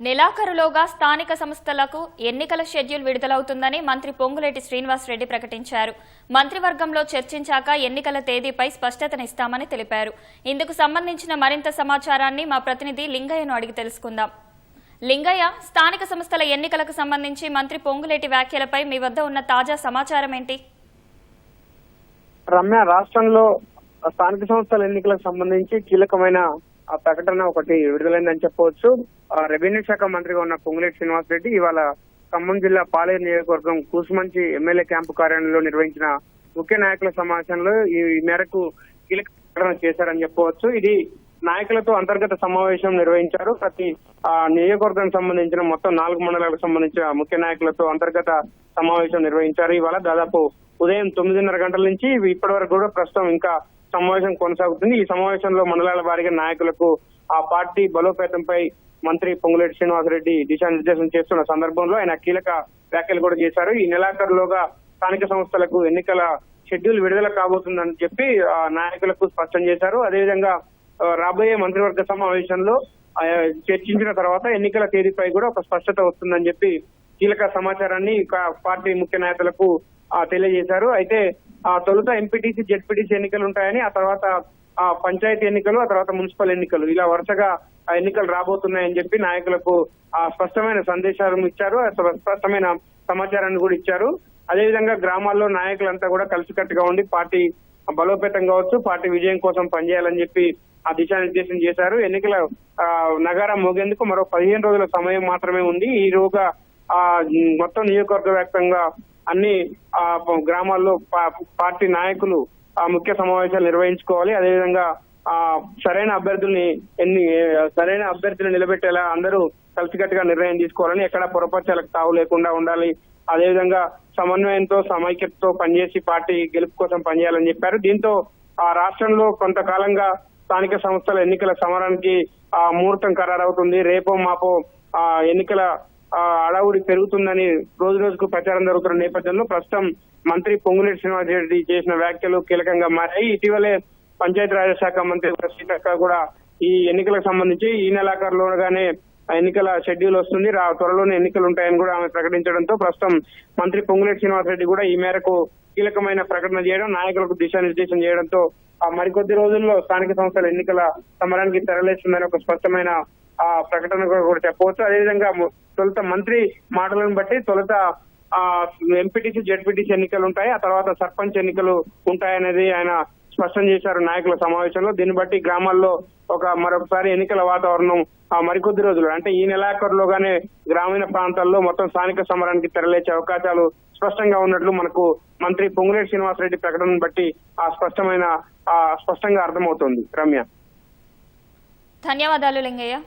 నెలాఖరులోగా స్థానిక సంస్థలకు ఎన్నికల షెడ్యూల్ విడుదలవుతుందని మంత్రి పొంగులేటి శ్రీనివాసరెడ్డి ప్రకటించారు. మంత్రివర్గంలో చర్చించాక ఎన్నికల తేదీపై స్పష్టతనిస్తామని తెలిపారు. ఇందుకు సంబంధించిన మరింత సమాచారాన్ని మా ప్రతినిధి లింగయ్యను అడిగి తెలుసుకుందాం. లింగయ్య స్థానిక సంస్థల ఎన్నికలకు సంబంధించి మంత్రి పొంగులేటి వ్యాఖ్యలపై మీ వద్ద ఉన్న తాజా సమాచారం ఏంటి రమ్య రాష్ట్రంలో స్థానిక సంస్థల ఎన్నికలకు సంబంధించి కీలకమైన ఆ ప్రకటన ఒకటి విడుదలైందని చెప్పవచ్చు. ఆ రెవెన్యూ శాఖ మంత్రిగా ఉన్న పొంగులేటి శ్రీనివాస్ రెడ్డి ఇవాళ ఖమ్మం జిల్లా పాలేరు నియోజకవర్గం కూసుమంచి ఎమ్మెల్యే క్యాంపు కార్యాలయంలో నిర్వహించిన ముఖ్య నాయకుల సమావేశంలో ఈ మేరకు కీలక ప్రకటన చేశారని చెప్పవచ్చు. ఇది నాయకులతో అంతర్గత సమావేశం నిర్వహించారు. ప్రతి ఆ నియోజకవర్గానికి సంబంధించిన మొత్తం నాలుగు మండలాలకు సంబంధించిన ముఖ్య నాయకులతో అంతర్గత సమావేశం నిర్వహించారు. ఇవాళ దాదాపు ఉదయం తొమ్మిదిన్నర గంటల నుంచి ఇప్పటి వరకు కూడా ప్రస్తుతం ఇంకా సమావేశం కొనసాగుతుంది. ఈ సమావేశంలో మండలాల వారీగా నాయకులకు ఆ పార్టీ బలోపేతంపై మంత్రి పొంగులేటి శ్రీనివాసరెడ్డి దిశానిర్దేశం చేస్తున్న సందర్భంలో ఆయన కీలక వ్యాఖ్యలు కూడా చేశారు. ఈ నెలాఖరులోగా స్థానిక సంస్థలకు ఎన్నికల షెడ్యూల్ విడుదల కాబోతుందని చెప్పి ఆ నాయకులకు స్పష్టం చేశారు. అదేవిధంగా రాబోయే మంత్రివర్గ సమావేశంలో చర్చించిన తర్వాత ఎన్నికల తేదీపై కూడా ఒక స్పష్టత వస్తుందని చెప్పి కీలక సమాచారాన్ని పార్టీ ముఖ్య నేతలకు తెలియజేశారు. అయితే తొలుత ఎంపీటీసీ జెడ్పీటీసీ ఎన్నికలు ఉంటాయని ఆ తర్వాత ఆ పంచాయతీ ఎన్నికలు ఆ తర్వాత మున్సిపల్ ఎన్నికలు. ఇలా వరుసగా ఆ ఎన్నికలు రాబోతున్నాయని చెప్పి నాయకులకు ఆ స్పష్టమైన సందేశాలు ఇచ్చారు. స్పష్టమైన సమాచారాన్ని కూడా ఇచ్చారు. అదేవిధంగా గ్రామాల్లో నాయకులంతా కూడా కలిసికట్టుగా ఉండి పార్టీ బలోపేతం కావచ్చు పార్టీ విజయం కోసం పనిచేయాలని చెప్పి ఆ దిశానిర్దేశం చేశారు. ఎన్నికల నగరం నగారం మోగేందుకు మరో పదిహేను రోజుల సమయం మాత్రమే ఉంది. ఈ రోజుగా ఆ మొత్తం నియోజకవర్గ వ్యాప్తంగా అన్ని ఆ గ్రామాల్లో పార్టీ నాయకులు ఆ ముఖ్య సమావేశాలు నిర్వహించుకోవాలి. అదేవిధంగా ఆ సరైన అభ్యర్థుల్ని ఎన్ని సరైన అభ్యర్థులు నిలబెట్టేలా అందరూ కలిసికట్టుగా నిర్ణయం తీసుకోవాలని ఎక్కడ పొరపక్షాలకు తావు లేకుండా ఉండాలి. అదేవిధంగా సమన్వయంతో సమైక్యతతో పనిచేసి పార్టీ గెలుపు కోసం పనిచేయాలని చెప్పారు. దీంతో ఆ రాష్ట్రంలో కొంతకాలంగా స్థానిక సంస్థల ఎన్నికల సమరానికి ఆ ముహూర్తం ఖరారవుతుంది. రేపో మాపో ఆ ఎన్నికల అడావుడి పెరుగుతుందని రోజు రోజుకు ప్రచారం జరుగుతున్న నేపథ్యంలో ప్రస్తుతం మంత్రి పొంగులేటి శ్రీనివాస్ రెడ్డి చేసిన వ్యాఖ్యలు కీలకంగా మారాయి. ఇటీవలే పంచాయతీరాజ్ శాఖ మంత్రి సీతక్క కూడా ఈ ఎన్నికలకు సంబంధించి ఈ నెలాఖరులోగానే ఆ ఎన్నికల షెడ్యూల్ వస్తుంది. రా త్వరలోనే ఎన్నికలు ఉంటాయని కూడా ఆమె ప్రకటించడంతో ప్రస్తుతం మంత్రి పొంగులేటి శ్రీనివాసరెడ్డి కూడా ఈ మేరకు కీలకమైన ప్రకటన చేయడం నాయకులకు దిశానిర్దేశం చేయడంతో ఆ మరికొద్ది రోజుల్లో స్థానిక సంస్థల ఎన్నికల సమరానికి తెరలేస్తుందని ఒక స్పష్టమైన ఆ ప్రకటన కూడా చెప్పవచ్చు. అదేవిధంగా తొలుత మంత్రి మాటలను బట్టి తొలుత ఆ ఎంపీటీసీ జెడ్పీటీసీ ఎన్నికలు ఉంటాయి. ఆ తర్వాత సర్పంచ్ ఎన్నికలు ఉంటాయనేది ఆయన స్పష్టం చేశారు నాయకుల సమావేశంలో. దీన్ని బట్టి గ్రామాల్లో ఒక మరొకసారి ఎన్నికల వాతావరణం మరికొద్ది రోజులు అంటే ఈ నెలాఖరులోగానే గ్రామీణ ప్రాంతాల్లో మొత్తం స్థానిక సమరానికి తెరలేచే అవకాశాలు స్పష్టంగా ఉన్నట్లు మనకు మంత్రి పొంగులేటి శ్రీనివాసరెడ్డి ప్రకటనను బట్టి ఆ స్పష్టమైన స్పష్టంగా అర్థమవుతుంది. రమ్య. ధన్యవాదాలు లింగయ్య.